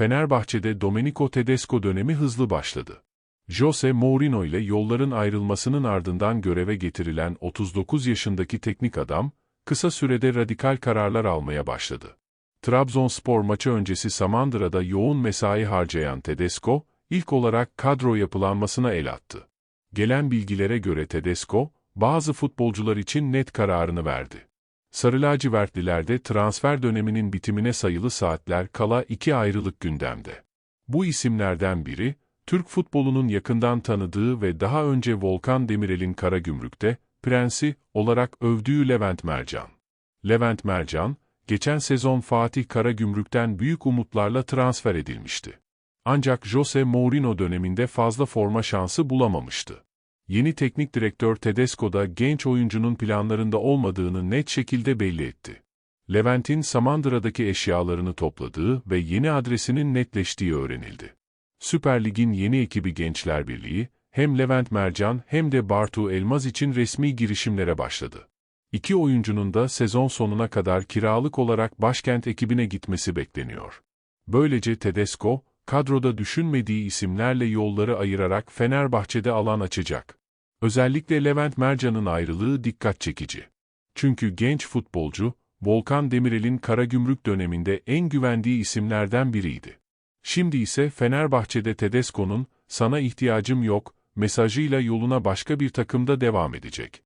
Fenerbahçe'de Domenico Tedesco dönemi hızlı başladı. Jose Mourinho ile yolların ayrılmasının ardından göreve getirilen 39 yaşındaki teknik adam, kısa sürede radikal kararlar almaya başladı. Trabzonspor maçı öncesi Samandıra'da yoğun mesai harcayan Tedesco, ilk olarak kadro yapılanmasına el attı. Gelen bilgilere göre Tedesco, bazı futbolcular için net kararını verdi. Sarı lacivertlilerde transfer döneminin bitimine sayılı saatler kala iki ayrılık gündemde. Bu isimlerden biri, Türk futbolunun yakından tanıdığı ve daha önce Volkan Demirel'in Karagümrük'te, prensi olarak övdüğü Levent Mercan. Levent Mercan, geçen sezon Fatih Karagümrük'ten büyük umutlarla transfer edilmişti. Ancak Jose Mourinho döneminde fazla forma şansı bulamamıştı. Yeni teknik direktör Tedesco da genç oyuncunun planlarında olmadığını net şekilde belli etti. Levent'in Samandıra'daki eşyalarını topladığı ve yeni adresinin netleştiği öğrenildi. Süper Lig'in yeni ekibi Gençler Birliği, hem Levent Mercan hem de Bartu Elmaz için resmi girişimlere başladı. İki oyuncunun da sezon sonuna kadar kiralık olarak başkent ekibine gitmesi bekleniyor. Böylece Tedesco, kadroda düşünmediği isimlerle yolları ayırarak Fenerbahçe'de alan açacak. Özellikle Levent Mercan'ın ayrılığı dikkat çekici. Çünkü genç futbolcu, Volkan Demirel'in Karagümrük döneminde en güvendiği isimlerden biriydi. Şimdi ise Fenerbahçe'de Tedesco'nun, sana ihtiyacım yok, mesajıyla yoluna başka bir takımda devam edecek.